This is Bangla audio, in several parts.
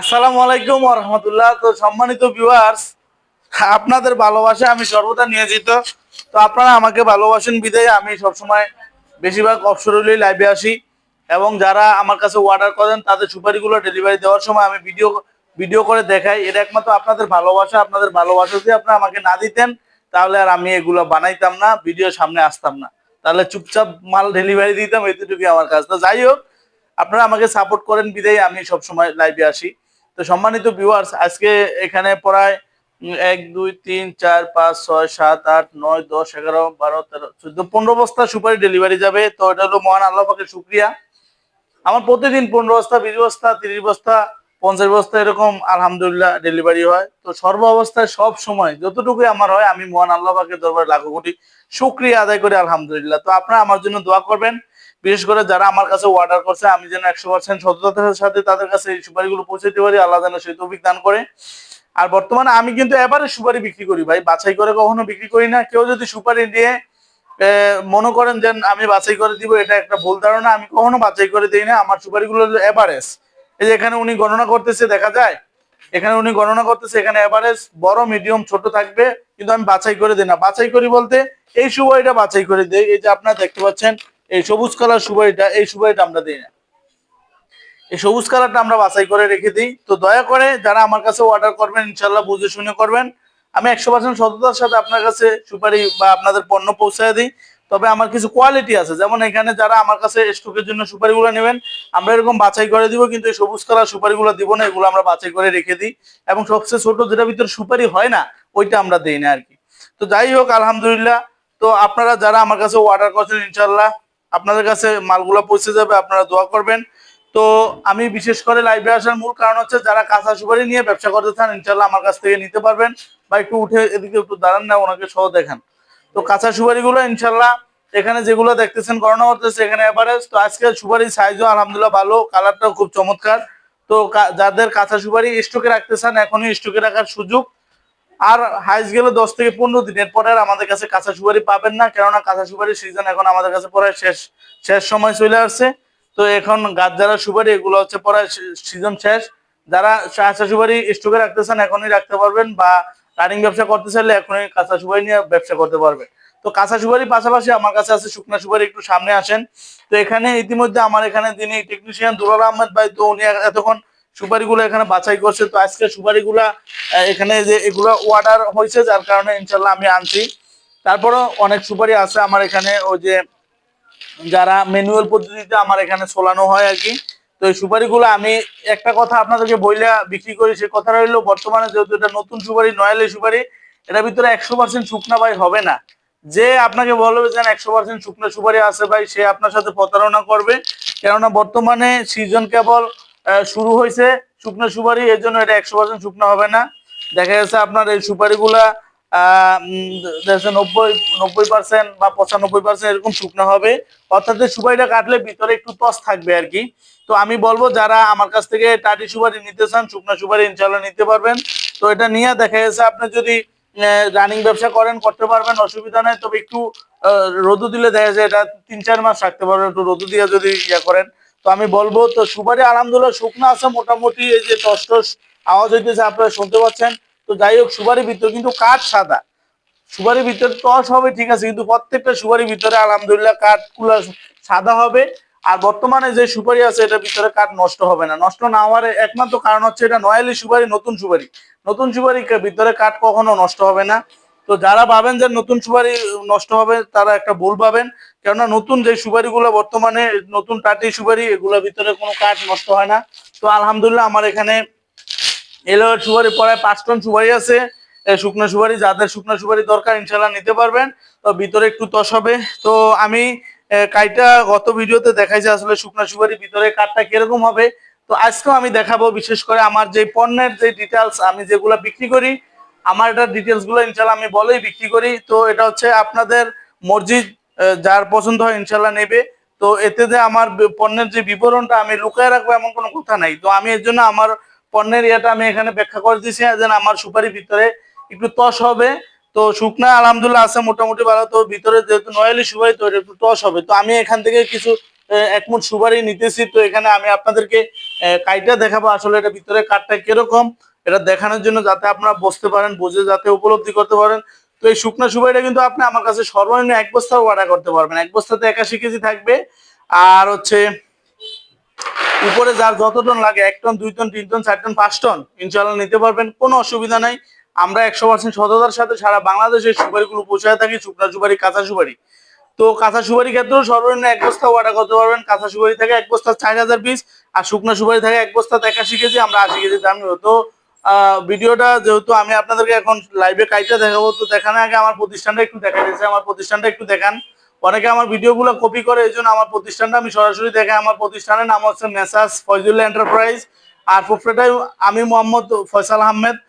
আসসালামু আলাইকুম রহমতুল্লাহ তো সম্মানিত ভিউয়ার্স আপনাদের ভালোবাসা আমি সর্বদা নিয়োজিত তো। আপনারা আমাকে ভালোবাসেন বিদায়, আমি সবসময় বেশিরভাগ অপসরুলি লাইভে আসি। এবং যারা আমার কাছে অর্ডার করেন, তাদের সুপারিগুলো ডেলিভারি দেওয়ার সময় আমি ভিডিও ভিডিও করে দেখাই। এটা একমাত্র আপনাদের ভালোবাসা আপনাদের ভালোবাসা যদি আপনারা আমাকে না দিতেন, তাহলে আর আমি এগুলো বানাইতাম না ভিডিও সামনে আসতাম না। তাহলে চুপচাপ মাল ডেলিভারি দিতাম, এতটুকুই আমার কাজ। তো যাই হোক, আপনারা আমাকে সাপোর্ট করেন বিদায়, আমি সবসময় লাইভে আসি। তো সম্মানিত ভিউয়ার্স আজকে এখানে প্রায় এক, দুই, তিন, চার, পাঁচ, ছয়, সাত, আট, নয়, দশ, এগারো, বারো, তেরো, চোদ্দ, পনেরো বস্তা সুপারি ডেলিভারি যাবে। তো এটা হলো মহান আল্লাহ শুক্রিয়া। আমার প্রতিদিন পনেরো বস্তা, বিশ বস্তা, তিরিশ বস্তা পঞ্চাশ বস্তা এরকম আলহামদুলিল্লাহ ডেলিভারি হয়। তো সর্ব অবস্থায় সব সময় যতটুকুই আমার হয়, আমি মহান আল্লাহ পাকের দরবারে লাখো কোটি শুক্রিয়া আদায় করি আলহামদুলিল্লাহ। তো আপনারা আমার জন্য দোয়া করবেন। বিশেষ করে যারা আমার কাছে অর্ডার করছে, আমি যেন একশো পার্সেন্ট সততার সাথে তাদের কাছে এই সুপারিগুলো পৌঁছাতে পারি, আল্লাহ যেন সেই তৌফিক দান করে। আর বর্তমানে আমি কিন্তু এবারে সুপারি বিক্রি করি ভাই, বাছাই করে কখনো বিক্রি করি না। কেউ যদি সুপারি দিয়ে মনে করেন যে আমি বাছাই করে দিব, এটা একটা ভুল ধারণা, আমি কখনো বাছাই করে দিই না। আমার সুপারিগুলো এভারেজ এই যে এখানে উনি গণনা করতেছে, দেখা যায়? এখানে উনি গণনা করতেছে, এখানে এভারেজ বড় মিডিয়াম ছোট থাকবে, কিন্তু আমি বাছাই করে দিই না। বাছাই করি বলতে, এই সুপারিটা বাছাই করে দিই। এই যে আপনারা দেখতে পাচ্ছেন, এই সবুজ কালার সুপারিটা এই সুপারিটা আমরা দিই না। এই সবুজ কালারটা আমরা বাছাই করে রেখে দিই। তো দয়া করে যারা আমার কাছে অর্ডার করবেন ইনশাল্লাহ বুঝে শুনে করবেন। আমি একশো পার্সেন্ট সততার সাথে আপনার কাছে সুপারি বা আপনাদের পণ্য পৌঁছায় দিই। তবে আমার কিছু কোয়ালিটি আছে। যেমন এখানে যারা আমার কাছে স্টকের জন্য সুপারিগুলো নেবেন, আমরা এরকম বাছাই করে দিব, কিন্তু এই সবুজ কালার সুপারিগুলো দিব না, এগুলো আমরা বাছাই করে রেখে দিই। এবং সবচেয়ে ছোট যেটা ভিতরে সুপারি হয় না, ওইটা আমরা দিই না আর কি। তো যাই হোক, আলহামদুলিল্লাহ, তো আপনারা যারা আমার কাছে অর্ডার করছেন ইনশাল্লাহ আপনাদের কাছে মালগুলো পৌঁছে যাবে, আপনারা দোয়া করবেন। তো আমি বিশেষ করে লাইভে আসার মূল কারণ হচ্ছে, যারা কাঁচা সুপারি নিয়ে ব্যবসা করতে চান ইনশাল্লাহ আমার কাছ থেকে নিতে পারবেন। বা একটু উঠে এদিকে একটু দাঁড়ান না, ওনাকে সহ দেখান। তো কাঁচা সুপারিগুলো ইনশাল্লাহ এখানে যেগুলো দেখতেছেন গণনা করতেছে এখানে এভারেজ তো আজকে সুপারির সাইজও আলহামদুলিল্লাহ ভালো কালারটাও খুব চমৎকার। তো যাদের কাঁচা সুপারি স্টকে রাখতে চান, এখনই স্টকে রাখার সুযোগ। আর হাইস গেলে দশ থেকে পনেরো দিনের পরে আর আমাদের কাছে কাঁচা সুপারি পাবেন না, কেননা কাঁচা সুপারি সিজন এখন আমাদের কাছে পরে শেষ শেষ সময় চলে আসছে। তো এখন গাছ যারা সুপারি, এগুলো হচ্ছে পরে সিজন শেষ। যারা কাঁচা সুপারি স্টকে রাখতে চান, এখনই রাখতে পারবেন বা রানিং ব্যবসা করতে চাইলে এখনই কাঁচা সুপারি নিয়ে ব্যবসা করতে পারবেন। তো কাঁচা সুপারির পাশাপাশি আমার কাছে আছে শুকনা সুপারি, একটু সামনে আসেন। তো এখানে ইতিমধ্যে আমার এখানে তিনি টেকনিশিয়ান দুলাল আহমেদ ভাই, তো উনি এতক্ষণ সুপারিগুলো এখানে বাছাই করছে। তো আজকে সুপারিগুলা এখানে যে এগুলো অর্ডার হয়েছে, যার কারণে ইনশাল্লাহ আমি আনছি। তারপরও অনেক সুপারি আছে আমার এখানে, ওই যে যারা ম্যানুয়াল পদ্ধতিতে আমার এখানে সোলানো হয় আর কি। তো এই সুপারিগুলো আমি একটা কথা আপনাদেরকে বইলা বিক্রি করি, সে কথা হইল বর্তমানে যেহেতু এটা নতুন সুপারি, নয়ালি সুপারি, এটার ভিতরে একশো পার্সেন্ট শুকনা ভাই হবে না। যে আপনাকে বলবে যেন একশো পার্সেন্ট শুকনো সুপারি আছে ভাই, সে আপনার সাথে প্রতারণা করবে। কেননা বর্তমানে সিজন কেবল শুরু হয়েছে শুকনো সুপারি, এর জন্য এটা একশো পার্সেন্ট শুকনো হবে না। দেখা যাচ্ছে আপনার এই সুপারিগুলা দেখা নব্বই নব্বই পার্সেন্ট বা পঁচানব্বই পার্সেন্ট এরকম শুকনো হবে। অর্থাৎ সুপারিটা কাটলে ভিতরে একটু তস থাকবে আর কি। তো আমি বলব, যারা আমার কাছ থেকে টাটি সুপারি নিতে চান, শুকনো সুপারি ইনশাল্লাহ নিতে পারবেন। তো এটা নিয়ে দেখা যাচ্ছে আপনি যদি রানিং ব্যবসা করেন, করতে পারবেন, অসুবিধা নেই। তবে একটু রোদু দিলে দেখা যায় এটা তিন চার মাস রাখতে পারবেন একটু রোদু দিয়ে যদি ইয়ে করেন। তো আমি বলব, তো সুপারি আলহামদুলিল্লাহ শুকনো আছে মোটামুটি, এই যে টস টস আওয়াজ হইতেছে, আপনারা শুনতে পাচ্ছেন। তো যাই হোক, সুপারির ভিতরে কিন্তু কাঠ সাদা। সুপারির ভিতরে টস হবে, ঠিক আছে, কিন্তু প্রত্যেকটা সুপারির ভিতরে আলহামদুলিল্লাহ কাঠগুলা সাদা হবে। আর বর্তমানে যে সুপারি আছে, এটার ভিতরে কাঠ নষ্ট হবে না। নষ্ট না হওয়ার একমাত্র কারণ হচ্ছে এটা নয়ালি সুপারি, নতুন সুপারি। নতুন সুপারি ভিতরে কাঠ কখনো নষ্ট হবে না। তো যারা ভাবেন যে নতুন সুপারি নষ্ট হবে, তারা একটা ভুল পাবেন কেননা নতুন যে সুপারিগুলো বর্তমানে, নতুন টাটি সুপারি, এগুলোর ভিতরে কোনো কাঠ নষ্ট হয় না। তো আলহামদুলিল্লাহ আমার এখানে এলো সুপারি পড়ায় পাঁচ টন সুপারি আছে। শুকনো সুপারি, যাদের শুকনো সুপারি দরকার ইনশাল্লাহ নিতে পারবেন। তো ভিতরে একটু তস হবে। তো আমি কাইটা গত ভিডিওতে দেখাইছি আসলে শুকনো সুপারি ভিতরে কাঠটা কীরকম হবে। তো আজকেও আমি দেখাবো, বিশেষ করে আমার যে পণ্যের যে ডিটেলস আমি যেগুলো বিক্রি করি, আমার এটা ডিটেলসগুলো ইনশাল্লাহ আমি বলেই বিক্রি করি। তো এটা হচ্ছে আপনাদের মসজিদ যার পছন্দ হয় ইনশাল্লাহ নেবে। তো এতে যে আমার পণ্যের যে বিবরণটা আমি লুকায় রাখব এমন কোনো কথা নাই। তো আমি এর জন্য আমার পণ্যের ইয়েটা আমি এখানে ব্যাখ্যা করে দিয়েছি যেন আমার সুপারি ভিতরে একটু তস হবে। তো শুকনা আলহামদুলিল্লাহ আছে মোটামুটি ভালো। তো ভিতরে যেহেতু নয়ালি সুপারি তো একটু টস হবে। তো আমি এখান থেকে কিছু আহ, এক মুঠ সুপারি নিতেছি। তো এখানে আমি আপনাদেরকে কাইটা দেখাবো আসলে এটা ভিতরে কাঠটা কীরকম। এটা দেখানোর জন্য যাতে আপনারা বুঝতে পারেন বুঝে যাতে উপলব্ধি করতে পারেন। তো এই শুকনা সুপারিটা কিন্তু আপনি আমার কাছে সর্বনিম্ন এক বস্তাও অর্ডার করতে পারবেন। এক বস্তাতে একাশি কেজি থাকবে। আর হচ্ছে উপরে যার যত টন লাগে এক টন দুই টন তিন টন চার টন পাঁচ টন ইনশাল্লাহ নিতে পারবেন। কোনো অসুবিধা নাই। আমরা একশো পার্সেন্ট সততার সাথে সারা বাংলাদেশের সুপারিগুলো পৌঁছায় থাকি শুকনা সুপারি কাঁচা সুপারি। তো কাঁচা সুপারি ক্ষেত্রেও সর্বনিম্ন এক বস্তা অর্ডার করতে পারবেন। কাঁচা সুপারি থেকে এক বস্তা চার হাজার পিস আর শুকনো সুপারি থাকে এক বস্তা একাশি কেজি আমরা আশি কেজি দাম তো ভিডিওটা যেহেতু আমি আপনাদেরকে এখন লাইভে কাইটা দেখাবো তো দেখানোর আগে আমার প্রতিষ্ঠানটা একটু দেখা দিয়েছে। আমার প্রতিষ্ঠানটা একটু দেখান। অনেকে আমার ভিডিওগুলো কপি করে এই জন্য আমার প্রতিষ্ঠানটা আমি সরাসরি দেখে আমার প্রতিষ্ঠানের নাম হচ্ছে মেসাস ফয়জুল্লাহ এন্টারপ্রাইজ আর প্রোপ্রাইটার আমি মোহাম্মদ ফয়সাল আহমেদ। আহ,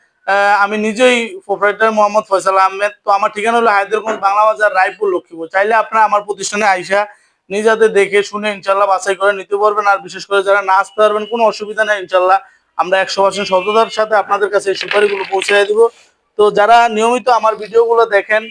আমি নিজেই প্রোপ্রাইটার মোহাম্মদ ফয়সাল আহমেদ। তো আমার ঠিকানা হলো হায়দ্রাবাদ বাংলা বাজার, রায়পুর, লক্ষ্মীপুর। চাইলে আপনারা আমার প্রতিষ্ঠানে আইসা নিজেতে দেখে শুনে ইনশাল্লাহ বাছাই করে নিতে পারবেন। আর বিশেষ করে যারা না আসতে পারবেন, কোনো অসুবিধা নেই ইনশাল্লাহ আমরা একশো পার্সেন্ট সততার সাথে আপনাদের কাছে এই সুপারিগুলো পৌঁছে দিব। তো যারা নিয়মিত আমার ভিডিওগুলো দেখেন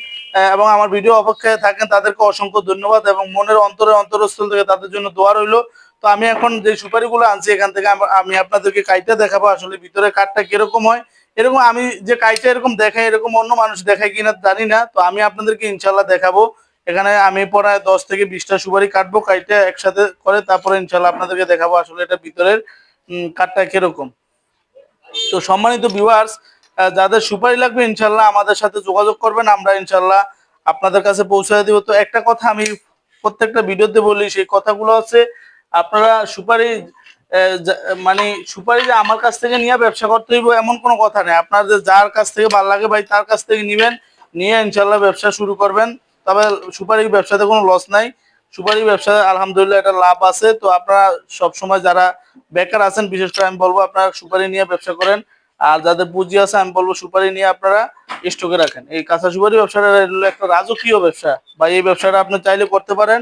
এবং আমার ভিডিও অপেক্ষায় থাকেন, তাদেরকে অসংখ্য ধন্যবাদ এবং মনের অন্তরে অন্তরস্থল থেকে তাদের জন্য দোয়া রইল। তো আমি এখন যে সুপারিগুলো আনছি, এখান থেকে আমি আপনাদেরকে কাইটা দেখাবো আসলে ভিতরে কাঠটা কীরকম হয়। এরকম আমি যে কাইটা এরকম দেখাই, এরকম অন্য মানুষ দেখায় কিনা জানি না, তো আমি আপনাদেরকে ইনশাল্লাহ দেখাবো। এখানে আমি প্রায় দশ থেকে বিশটা সুপারি কাটবো কাইটা একসাথে করে তারপরে ইনশাল্লাহ আপনাদেরকে দেখাবো আসলে এটা ভিতরের কাঠটা কীরকম। তো সম্মানিত ভিউয়ার্স যাদের সুপারি লাগবে ইনশাল্লাহ আমাদের সাথে যোগাযোগ করবেন, আমরা ইনশাল্লাহ আপনাদের কাছে পৌঁছে দিব। তো একটা কথা আমি প্রত্যেকটা ভিডিওতে বলি, সেই কথাগুলো হচ্ছে, আপনারা সুপারি মানে সুপারি যে আমার কাছ থেকে নিয়ে ব্যবসা করতে হইব এমন কোনো কথা নেই। আপনাদের যার কাছ থেকে ভালো লাগে ভাই, তার কাছ থেকে নিবেন, নিয়ে ইনশাল্লাহ ব্যবসা শুরু করবেন। তবে সুপারি ব্যবসাতে কোনো লস নাই। সুপারি ব্যবসা, আলহামদুলিল্লাহ, এটা লাভ আছে। তো আপনারা সবসময় যারা বেকার আছেন, বিশেষ করে আমি বলব, আপনারা সুপারি নিয়ে ব্যবসা করেন। আর যাদের পুঁজি আছে, আমি বলব, সুপারি নিয়ে আপনারা স্টকে রাখেন। এই কাঁচা সুপারি ব্যবসাটা একটা রাজকীয় ব্যবসা। বা এই ব্যবসাটা আপনি চাইলে করতে পারেন।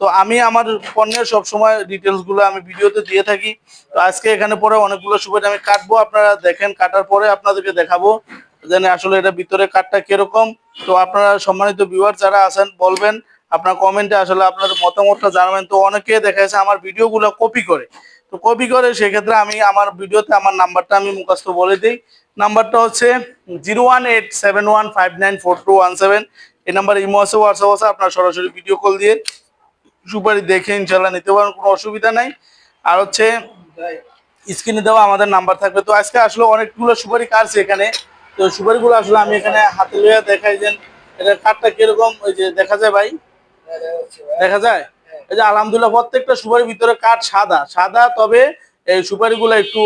তো আমি আমার পণ্যের সবসময় ডিটেলসগুলো আমি ভিডিওতে দিয়ে থাকি। তো আজকে এখানে পরে অনেকগুলো সুপারি আমি কাটবো, আপনারা দেখেন, কাটার পরে আপনাদেরকে দেখাবো যেন আসলে এটা ভিতরে কাঠটা কীরকম। তো আপনারা সম্মানিত ভিউয়ার যারা আছেন, বলবেন, আপনার কমেন্টে আসলে আপনাদের মতামতটা জানাবেন। তো অনেকে দেখা যাচ্ছে আমার ভিডিওগুলো কপি করে। তো কপি করে সেক্ষেত্রে আমি আমার ভিডিওতে আমার নাম্বারটা আমি মুখস্থ বলে দিই। নাম্বারটা হচ্ছে zero one eight seven one five nine four two one seven এই নাম্বার ইমো আছে হোয়াটসঅ্যাপ আছে, আপনার সরাসরি ভিডিও কল দিয়ে সুপারি দেখে ইনশাল্লাহ নিতে পারেন কোনো অসুবিধা নাই। আর হচ্ছে স্ক্রিনে দেওয়া আমাদের নাম্বার থাকবে। তো আজকে আসলে অনেকগুলো সুপারি কাটছে এখানে। তো সুপারিগুলো আসলে আমি এখানে হাতে লইয়া দেখাই যে এটা কাঠটা কীরকম, ওই যে দেখা যায় ভাই? দেখা যায়? এই যে আলহামদুলিল্লাহ প্রত্যেকটা সুপারির ভিতরে কাঠ সাদা সাদা তবে এই সুপারিগুলো একটু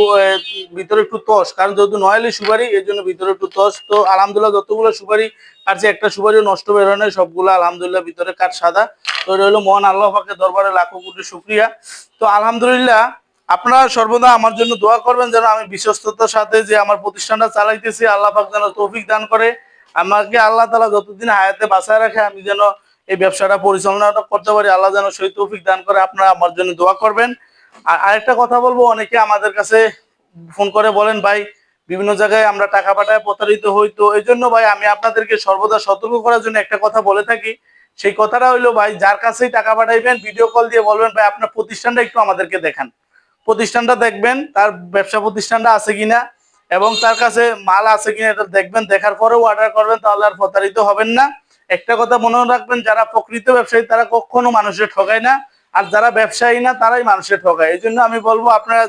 ভিতরে একটু তস, কারণ যেহেতু নয়ালি সুপারি এই জন্য ভিতরে একটু তস। তো আলহামদুলিল্লাহ যতগুলো সুপারি কাটছে, একটা সুপারিও নষ্ট বের হয় না সবগুলো আলহামদুলিল্লাহ ভিতরে কাঠ সাদা। তো এটা হলো মহান আল্লাহ দরবারে লাখো কোটি শুক্রিয়া। তো আলহামদুলিল্লাহ, আপনারা সর্বদা আমার জন্য দোয়া করবেন যেন আমি বিশ্বস্ততার সাথে যে আমার প্রতিষ্ঠানটা চালাইতেছি, আল্লাহ পাক যেন তৌফিক দান করে। আমাকে আল্লাহ তালা যতদিন হায়াতে বাঁচায় রাখে, আমি যেন এই ব্যবসাটা পরিচালনাটা করতে পারি, আল্লাহ যেন সেই তৌফিক দান করে, আপনারা আমার জন্য দোয়া করবেন। আর আরেকটা কথা বলব, অনেকে আমাদের কাছে ফোন করে বলেন, ভাই, বিভিন্ন জায়গায় আমরা টাকা পাঠায় প্রতারিত হই তো। এই জন্য ভাই, আমি আপনাদেরকে সর্বদা সতর্ক করার জন্য একটা কথা বলে থাকি। সেই কথাটা হইল, ভাই, যার কাছেই টাকা পাঠাইবেন ভিডিও কল দিয়ে বলবেন, ভাই, আপনার প্রতিষ্ঠানটা একটু আমাদেরকে দেখান। প্রতিষ্ঠানটা দেখবেন, তার ব্যবসা প্রতিষ্ঠানটা আছে কিনা এবং তার কাছে মাল আছে কিনা এটা দেখবেন, দেখার পরেও অর্ডার করবেন, তাহলে আর প্রতারিত হবেন না। একটা কথা মনে রাখবেন, যারা প্রকৃত ব্যবসায়ী, তারা কখনো মানুষের ঠকায় না। আর যারা ব্যবসায়ী না, তারাই মানুষের ঠকায়। এই জন্য আমি বলব, আপনারা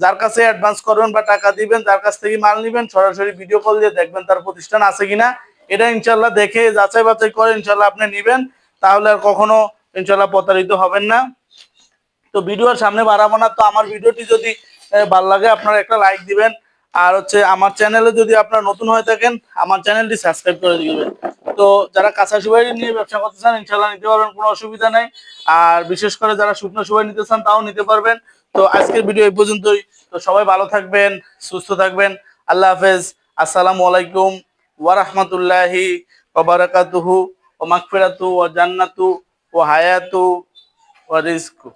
যার কাছে অ্যাডভান্স করবেন বা টাকা দিবেন, যার কাছ থেকে মাল নিবেন, সরাসরি ভিডিও কল দিয়ে দেখবেন তার প্রতিষ্ঠান আছে কিনা। এটা ইনশাল্লাহ দেখে, যাচাই বাছাই করে ইনশাল্লাহ আপনি নিবেন। তাহলে আর কখনো ইনশাল্লাহ প্রতারিত হবেন না। তো ভিডিওর সামনে বাড়াবো না। তো আমার ভিডিওটি যদি ভালো লাগে, আপনারা একটা লাইক দিবেন। আর হচ্ছে আমার চ্যানেলে যদি আপনারা নতুন হয়ে থাকেন, আমার চ্যানেলটি সাবস্ক্রাইব করে দিবেন। তো যারা কাঁচা সুপারি নিয়ে ব্যবসা করতে চান ইনশাল্লাহ নিতে পারবেন, কোনো অসুবিধা নাই। আর বিশেষ করে যারা শুকনো সুপারি নিতে চান, তাও নিতে পারবেন। তো আজকের ভিডিও এই পর্যন্তই। তো সবাই ভালো থাকবেন, সুস্থ থাকবেন। আল্লাহ হাফেজ। আসসালামু আলাইকুম ওয়া রাহমাতুল্লাহি ওয়া বারাকাতুহু ও মাগফিরাতু, ওয়া জান্নাতু ও হায়াতু, ওয়া রিজকু।